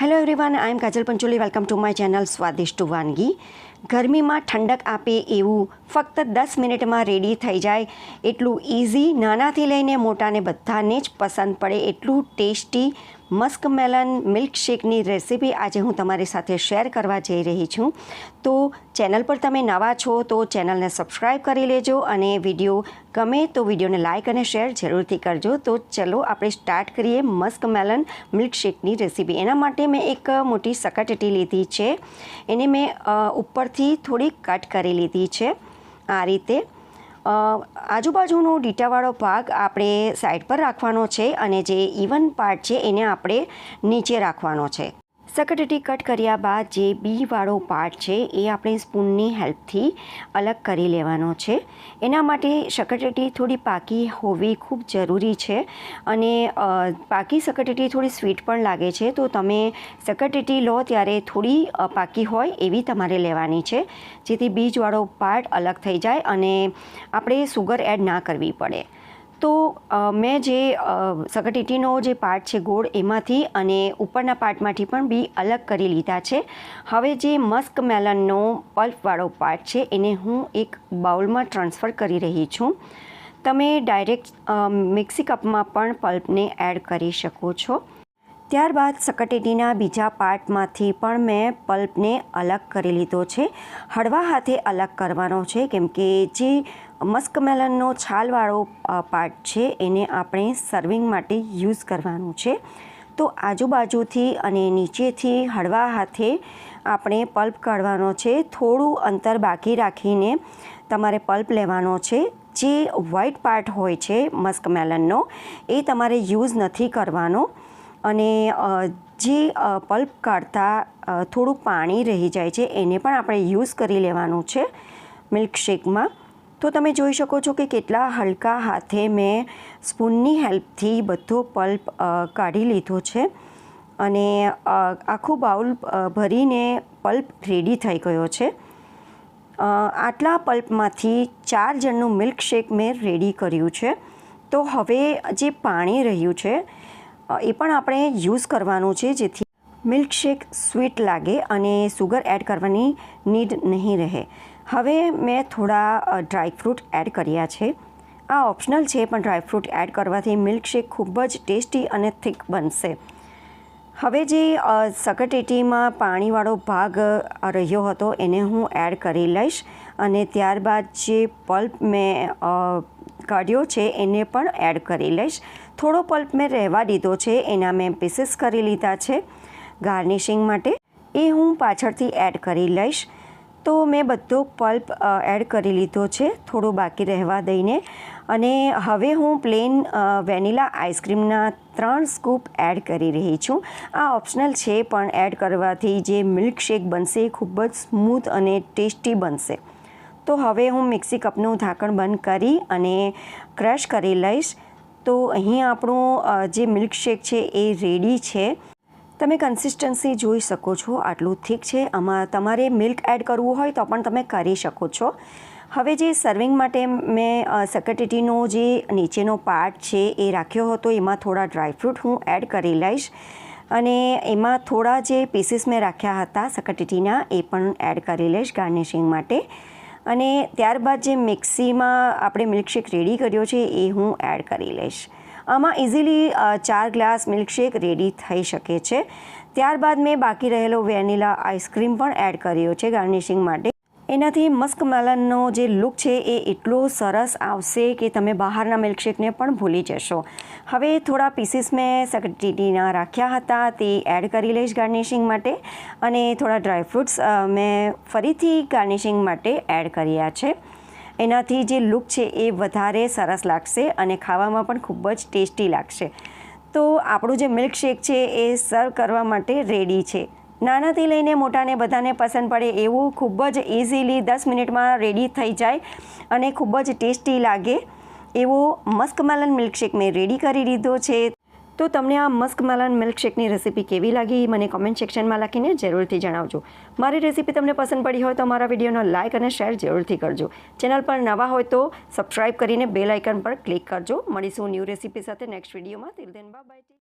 Hello everyone I am Kajal Pancholi welcome to my channel સ્વાદિષ્ટ વાનગી ગરમીમાં ઠંડક આપે એવું ફક્ત દસ મિનિટમાં રેડી થઈ જાય. એટલું ઇઝી નાનાથી લઈને મોટાને બધાને જ પસંદ પડે. એટલું ટેસ્ટી મસ્ક મેલન મિલ્કશેકની રેસીપી આજે હું તમારી સાથે શેર કરવા જઈ રહી છું. તો ચેનલ પર તમે નવા છો તો ચેનલને સબસ્ક્રાઈબ કરી લેજો અને વીડિયો ગમે તો વિડીયોને લાઇક અને શેર જરૂરથી કરજો. તો ચલો આપણે સ્ટાર્ટ કરીએ મસ્ક મેલન મિલ્કશેકની રેસીપી. એના માટે મેં એક મોટી સકટટી લીધી છે. એને મેં ઉપરથી થોડી કટ કરી લીધી છે. આ રીતે આજુબાજુનો ડીટાવાળો ભાગ આપણે સાઈડ પર રાખવાનો છે અને જે ઇવન પાર્ટ છે એને આપણે નીચે રાખવાનો છે. સકટેટી કટ કર્યા બાદ જે બીવાળો પાર્ટ છે, એ આપણે સ્પૂનની હેલ્પથી અલગ કરી લેવાનો છે. એના માટે સકટેટી થોડી પાકી હોવી ખૂબ જરૂરી છે અને પાકી સકટટી થોડી સ્વીટ પણ લાગે છે. તો તમે સકટટી લો ત્યારે થોડી પાકી હોય એવી તમારે લેવાની છે, જેથી બીજવાળો પાર્ટ અલગ થઈ જાય અને આપણે સુગર એડ ના કરવી પડે. તો મેં જે સગટીટીનો જે પાર્ટ છે ગોળ એમાંથી અને ઉપરના પાર્ટમાંથી પણ બી અલગ કરી લીધા છે. હવે જે મસ્ક મેલનનો પલ્પવાળો પાર્ટ છે, એને હું એક બાઉલમાં ટ્રાન્સફર કરી રહી છું. તમે ડાયરેક્ટ મિક્સી કપમાં પણ પલ્પને એડ કરી શકો છો. ત્યારબાદ સકટેટીના બીજા પાર્ટમાંથી પણ મેં પલ્પને અલગ કરી લીધો છે. હળવા હાથે અલગ કરવાનો છે, કેમ કે જે મસ્કમેલનનો છાલવાળો પાર્ટ છે. એને આપણે સર્વિંગ માટે યુઝ કરવાનું છે. તો આજુબાજુથી અને નીચેથી હળવા હાથે આપણે પલ્પ કાઢવાનો છે. થોડું અંતર બાકી રાખીને તમારે પલ્પ લેવાનો છે. જે વ્હાઇટ પાર્ટ હોય છે મસ્કમેલનનો, એ તમારે યુઝ નથી કરવાનો. અને જે પલ્પ કાઢતા થોડું પાણી રહી જાય છે, એને પણ આપણે યુઝ કરી લેવાનું છે મિલ્કશેકમાં. તો તમે જોઈ શકો છો કે કેટલા હલકા હાથે મેં સ્પૂનની હેલ્પથી બધો પલ્પ કાઢી લીધો છે. અને આખું બાઉલ ભરીને પલ્પ રેડી થઈ ગયો છે. આટલા પલ્પમાંથી ચાર જણનું મિલ્કશેક મેં રેડી કર્યું છે. તો હવે જે પાણી રહ્યું છે એ પણ આપણે યુઝ કરવાનું છે, જેથી મિલ્કશેક સ્વીટ લાગે અને સુગર એડ કરવાની નીડ નહીં રહે. હવે મેં થોડા ડ્રાયફ્રૂટ એડ કર્યા છે. આ ઓપ્શનલ છે, પણ ડ્રાયફ્રૂટ એડ કરવાથી મિલ્કશેક ખૂબ જ ટેસ્ટી અને થીક બનશે. હવે જે સકટેટીમાં પાણીવાળો ભાગ રહ્યો હતો, એને હું એડ કરી લઈશ. અને ત્યારબાદ જે પલ્પ મેં કાઢ્યો છે, એને પણ એડ કરી લઈશ. થોડો પલ્પ મેં રહેવા દીધો છે, એના મેં પીસીસ કરી લીધા છે ગાર્નિશિંગ માટે. એ હું પાછળથી એડ કરી લઈશ. તો મેં બધો પલ્પ એડ કરી લીધો છે, થોડો બાકી રહેવા દઈને. અને હવે હું પ્લેન વેનીલા આઈસ્ક્રીમના ત્રણ સ્કૂપ એડ કરી રહી છું. આ ઓપ્શનલ છે, પણ એડ કરવાથી જે મિલ્કશેક બનશે એ ખૂબ જ સ્મૂથ અને ટેસ્ટી બનશે. તો હવે હું મિક્સી કપનું ઢાંકણ બંધ કરી અને ક્રશ કરી લઈશ. તો અહીં આપણું જે મિલ્કશેક છે એ રેડી છે. તમે કન્સિસ્ટન્સી જોઈ શકો છો, આટલું ઠીક છે. આમાં તમારે મિલ્ક એડ કરવું હોય તો પણ તમે કરી શકો છો. હવે જે સર્વિંગ માટે મેં સકટેટીનો જે નીચેનો પાર્ટ છે એ રાખ્યો હતો, એમાં થોડા ડ્રાયફ્રૂટ હું એડ કરી લઈશ. અને એમાં થોડા જે પીસીસ મેં રાખ્યા હતા સકટેટીના એ પણ એડ કરી લઈશ ગાર્નિશિંગ માટે. અને ત્યારબાદ જે મિક્સીમાં આપણે મિલ્કશેક રેડી કર્યો છે, એ હું એડ કરી લઈશ. આમાં ઇઝીલી ચાર ગ્લાસ મિલ્કશેક રેડી થઈ શકે છે. ત્યારબાદ મેં બાકી રહેલો વેનિલા આઈસ્ક્રીમ પણ એડ કર્યો છે ગાર્નિશિંગ માટે. એનાથી મસ્ક મેલનનો જે લુક છે એ એટલો સરસ આવશે કે તમે બહારના મિલ્કશેકને પણ ભૂલી જશો. હવે થોડા પીસીસ મેં સકટીના રાખ્યા હતા, તે એડ કરી લઈશ ગાર્નિશિંગ માટે અને થોડા ડ્રાયફ્રૂટ્સ મેં ફરીથી ગાર્નિશિંગ માટે એડ કર્યા છે. એનાથી જે લુક છે એ વધારે સરસ લાગશે અને ખાવામાં પણ ખૂબ જ ટેસ્ટી લાગશે. તો આપણું જે મિલ્કશેક છે એ સર્વ કરવા માટે રેડી છે. નાનાથી લઈને મોટાને બધાને પસંદ પડે એવું ખૂબ જ ઇઝીલી દસ મિનિટમાં રેડી થઈ જાય અને ખૂબ જ ટેસ્ટી લાગે. એવો મસ્કમલન મિલ્કશેક મેં રેડી કરી દીધો છે. તો તમને આ મસ્કમેલન મિલ્કશેકની રેસીપી કેવી લાગી, મને કોમેન્ટ સેક્શનમાં લખીને જરૂરથી જણાવજો. મારી રેસીપી તમને પસંદ પડી હોય તો મારા વિડીયોનો લાઇક અને શેર જરૂરથી કરજો. ચેનલ પર નવા હોય તો સબસ્ક્રાઇબ કરીને બેલ આઇકન પર ક્લિક કરજો. મળીશું ન્યૂ રેસીપી સાથે નેક્સ્ટ વિડીયોમાં તિલ બાય